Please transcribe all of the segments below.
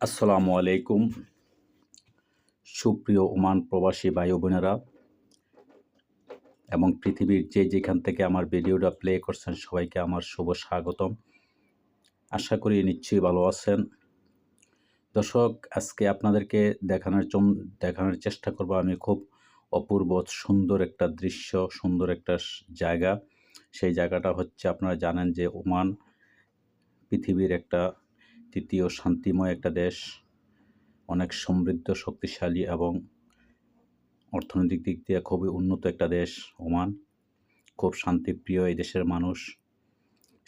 আসসালামু আলাইকুম। সুপ্রিয় ওমান প্রবাসী ভাই বোনেরা এবং পৃথিবীর যে যেখান থেকে আমার ভিডিওটা প্লে করছেন সবাইকে আমার শুভ স্বাগতম। আশা করি নিশ্চয়ই ভালো আছেন। দর্শক, আজকে আপনাদেরকে দেখানোর দেখানোর চেষ্টা করব আমি খুব অপূর্ব সুন্দর একটা দৃশ্য, সুন্দর একটা জায়গা। সেই জায়গাটা হচ্ছে আপনারা জানেন যে ওমান পৃথিবীর একটা তৃতীয় শান্তিময় একটা দেশ, অনেক সমৃদ্ধ, শক্তিশালী এবং অর্থনৈতিক দিক দিয়ে খুবই উন্নত একটা দেশ, ওমান। খুব শান্তিপ্রিয় এই দেশের মানুষ।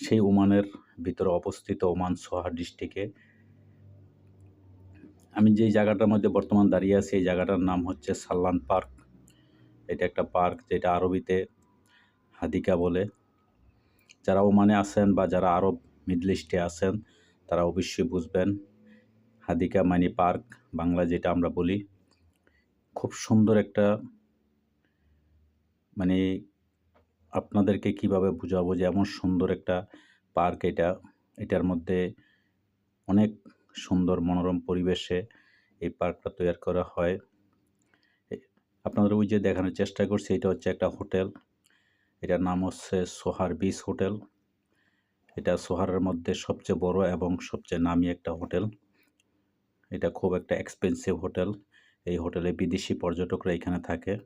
সেই ওমানের ভিতরে অবস্থিত ওমান সোহার ডিস্ট্রিক্টে। আমি যেই জায়গাটার মধ্যে বর্তমান দাঁড়িয়ে আছি, এই জায়গাটার নাম হচ্ছে সাল্লান পার্ক। এটা একটা পার্ক যেটা আরবিতে হাদিকা বলে। যারা ওমানে আছেন বা যারা আরব মিডল ইস্টে আছেন তারা অবশ্যই বুঝবেন। হাদিকা মানি পার্ক, বাংলা যেটা আমরা বলি, খুব সুন্দর একটা মানে আপনাদেরকে কীভাবে বুঝাবো যে এমন সুন্দর একটা পার্ক এটা, এটার মধ্যে অনেক সুন্দর মনোরম পরিবেশে এই পার্কটা তৈরি করা হয়। আপনাদের ওই যে দেখানোর চেষ্টা করছি, এটা হচ্ছে একটা হোটেল। এটার নাম হচ্ছে সোহার বিচ হোটেল। এটা সোহারের মধ্যে সবচেয়ে বড় এবং সবচেয়ে নামি একটা হোটেল। এটা খুব একটা এক্সপেন্সিভ হোটেল। এই হোটেলে বিদেশি পর্যটকরা এখানে থাকে।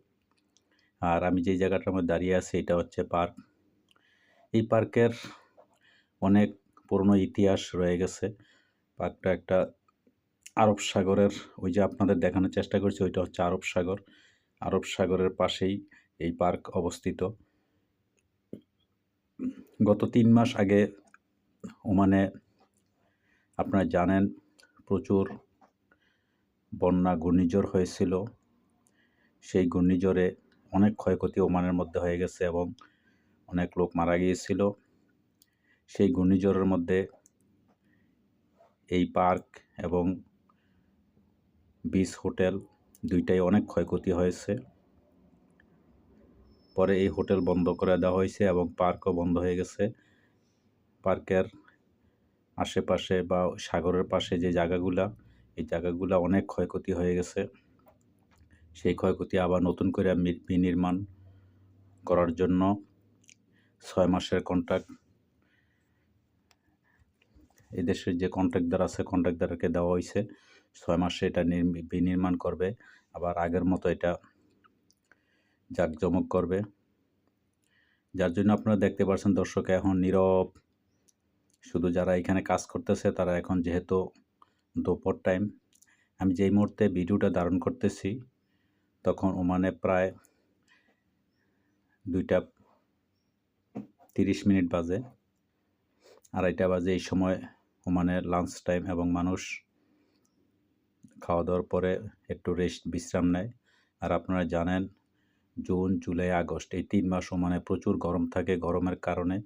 আর আমি যেই জায়গাটার মধ্যে দাঁড়িয়ে আছি, এটা হচ্ছে পার্ক। এই পার্কের অনেক পুরনো ইতিহাস রয়ে গেছে। পার্কটা একটা আরব সাগরের, ওই যে আপনাদের দেখানোর চেষ্টা করছি, ওইটা হচ্ছে আরব সাগর। আরব সাগরের পাশেই এই পার্ক অবস্থিত। গত তিন মাস আগে ওমানে আপনারা জানেন প্রচুর বন্যা, ঘূর্ণিঝড় হয়েছিল। সেই ঘূর্ণিঝড়ে অনেক ক্ষয়ক্ষতি ওমানের মধ্যে হয়ে গেছে এবং অনেক লোক মারা গিয়েছিল। সেই ঘূর্ণিঝড়ের মধ্যে এই পার্ক এবং বিচ হোটেল দুইটাই অনেক ক্ষয়ক্ষতি হয়েছে। পরে এই হোটেল বন্ধ করে দেওয়া হয়েছে এবং পার্কও বন্ধ হয়ে গেছে। পার্কের আশেপাশে বা সাগরের পাশে যে জায়গাগুলা, এই জায়গাগুলা অনেক ক্ষয়ক্ষতি হয়ে গেছে। সেই ক্ষয়ক্ষতি আবার নতুন করে বিনির্মাণ করার জন্য ছয় মাসের কন্ট্রাক্ট এই দেশের যে কন্ট্রাক্টদার আছে কন্ট্রাক্টদারকে দেওয়া হয়েছে। ছয় মাসে এটা নির্মি- বিনির্মাণ করবে। আবার আগের মতো এটা জাঁকজমক করবে। যার জন্য আপনারা দেখতে পাচ্ছেন দর্শক এখন নীরব। শুধু যারা এখানে কাজ করতেছে, তারা এখন যেহেতু দুপুর টাইম আমি যেই মুহূর্তে ভিডিওটা ধারণ করতেছি, তখন ওমানে প্রায় দুইটা তিরিশ মিনিট বাজে। আড়াইটা বাজে এই সময় ওমানে লাঞ্চ টাইম এবং মানুষ খাওয়া দাওয়ার পরে একটু রেস্ট বিশ্রাম নেয়। আর আপনারা জানেন জুন, জুলাই, আগস্ট এই তিন মাস ওমানে প্রচুর গরম থাকে। গরমের কারণে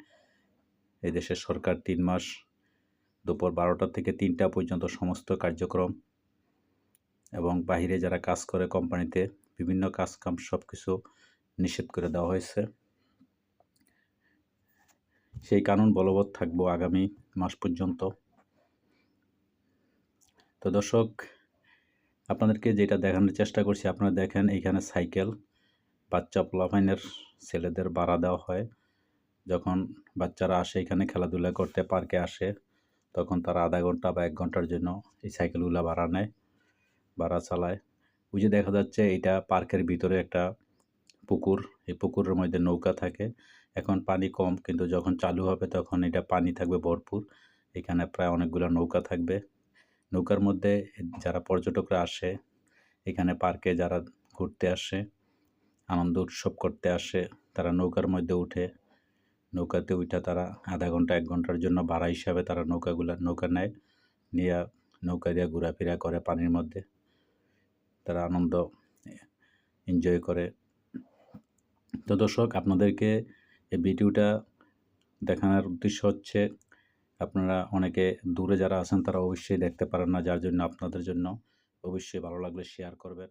এই দেশের সরকার তিন মাস দুপুর বারোটা থেকে তিনটা পর্যন্ত সমস্ত কার্যক্রম এবং বাইরে যারা কাজ করে কোম্পানিতে বিভিন্ন কাজকাম সব কিছু নিষেধ করে দেওয়া হয়েছে। সেই কানুন বলবৎ থাকব আগামী মাস পর্যন্ত। তো দর্শক, আপনাদেরকে যেটা দেখানোর চেষ্টা করছি, আপনারা দেখেন এইখানে সাইকেল বাচ্চা পোলাপাইনের ছেলেদের ভাড়া দেওয়া হয়। যখন বাচ্চারা আসে, এখানে খেলাধুলা করতে, পার্কে আসে, তখন তারা আধা ঘণ্টা বা এক ঘণ্টার জন্য এই সাইকেলগুলো ভাড়া নেয়, ভাড়া চালায়। ওই যে দেখা যাচ্ছে, এটা পার্কের ভিতরে একটা পুকুর, এই পুকুরের মধ্যে নৌকা থাকে। এখন পানি কম, কিন্তু যখন চালু হবে, তখন এটা পানি থাকবে ভরপুর। এখানে প্রায় অনেকগুলো নৌকা থাকবে। নৌকার মধ্যে যারা পর্যটকরা আসে, এখানে পার্কে যারা ঘুরতে আসে আনন্দ উৎসব করতে আসে। তারা নৌকার মধ্যে উঠে, নৌকাতে উঠে তারা আধা ঘণ্টা এক ঘণ্টার জন্য ভাড়া হিসাবে তারা নৌকাগুলা, নৌকা নেয়, নিয়ে নৌকা দিয়ে ঘোরাফেরা করে পানির মধ্যে। তারা আনন্দ এনজয় করে। তো দর্শক, আপনাদেরকে এই ভিডিওটা দেখানোর উদ্দেশ্য হচ্ছে, আপনারা অনেকে দূরে যারা আছেন তারা অবশ্যই দেখতে পারেন না, যার জন্য আপনাদের জন্য অবশ্যই ভালো লাগলে শেয়ার করবেন।